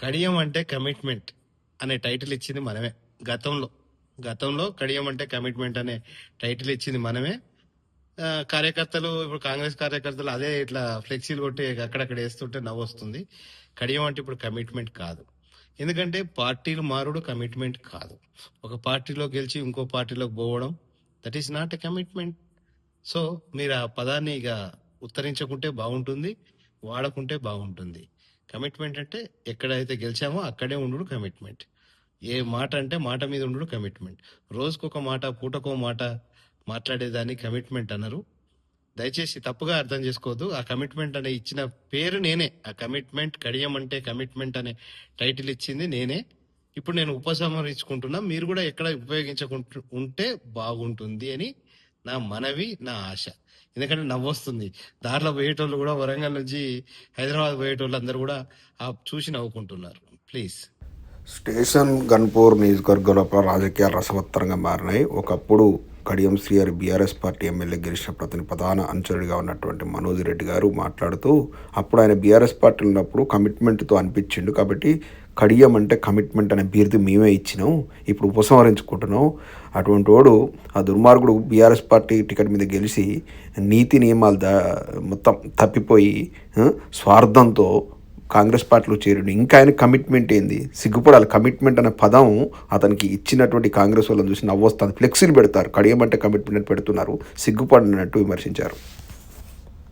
కడియం అంటే కమిట్మెంట్ అనే టైటిల్ ఇచ్చింది మనమే. గతంలో. గతంలో కడియం అంటే కమిట్మెంట్ అనే టైటిల్ ఇచ్చింది మనమే. కార్యకర్తలు ఇప్పుడు కాంగ్రెస్ కార్యకర్తలు అదే ఇట్లా ఫ్లెక్సీలు కొట్టి అక్కడక్కడ వేస్తుంటే నవ్వు వస్తుంది. కడియం అంటే ఇప్పుడు కమిట్మెంట్ కాదు. ఎందుకంటే పార్టీలు మారుడు కమిట్మెంట్ కాదు. ఒక పార్టీలో గెలిచి ఇంకో పార్టీలోకి పోవడం that is not a commitment so మీరు ఆ పదాన్ని ఇక ఉత్తరించకుంటే బాగుంటుంది వాడకుంటే బాగుంటుంది. కమిట్మెంట్ అంటే ఎక్కడైతే గెలిచామో అక్కడే ఉండు కమిట్మెంట్. ఏ మాట అంటే మాట మీద ఉండు కమిట్మెంట్. రోజుకొక మాట పూటకో మాట మాట్లాడేదాన్ని కమిట్మెంట్ అన్నారు. దయచేసి తప్పుగా అర్థం చేసుకోవద్దు. ఆ కమిట్మెంట్ అనే ఇచ్చిన పేరు నేనే. ఆ కమిట్మెంట్ కడియం అంటే కమిట్మెంట్ అనే టైటిల్ ఇచ్చింది నేనే. ఇప్పుడు నేను ఉపసంహరించుకుంటున్నా. మీరు కూడా ఎక్కడ ఉపయోగించకుంటు ఉంటే బాగుంటుంది అని నా మనవి నా ఆశ. ఎందుకంటే నవ్వొస్తుంది. దారిలో పోయేటోళ్ళు కూడా వరంగల్ నుంచి హైదరాబాద్ పోయేటోళ్ళు అందరూ కూడా ఆ చూసి నవ్వుకుంటున్నారు. ప్లీజ్ స్టేషన్ గన్పూర్ నియోజకవర్గంలో రాజకీయాలు రసవత్తరంగా మారినాయి. ఒకప్పుడు కడియం శ్రీఆర్ బీఆర్ఎస్ పార్టీ ఎమ్మెల్యే గెలిచినప్పుడు అతని ప్రధాన అనుచరుడిగా ఉన్నటువంటి మనోజ్ రెడ్డి గారు మాట్లాడుతూ అప్పుడు ఆయన బీఆర్ఎస్ పార్టీ ఉన్నప్పుడు కమిట్మెంట్తో అనిపించిండు కాబట్టి కడియం అంటే కమిట్మెంట్ అనే బిరుదు మేమే ఇచ్చినాం ఇప్పుడు ఉపసంహరించుకుంటున్నాం. అటువంటి వాడు ఆ దుర్మార్గుడు బీఆర్ఎస్ పార్టీ టికెట్ మీద గెలిచి నీతి నియమాలు దా మొత్తం తప్పిపోయి స్వార్థంతో కాంగ్రెస్ పార్టీలో చేరుడు. ఇంకా ఆయన కమిట్మెంట్ ఏంది? సిగ్గుపడాలి. కమిట్మెంట్ అనే పదం అతనికి ఇచ్చినటువంటి కాంగ్రెస్ వాళ్ళని చూసి నవ్వొస్తుంది. ఫ్లెక్సీలు పెడతారు. కడియమంటే కమిట్మెంట్ పెడుతున్నారు. సిగ్గుపడినట్టు విమర్శించారు.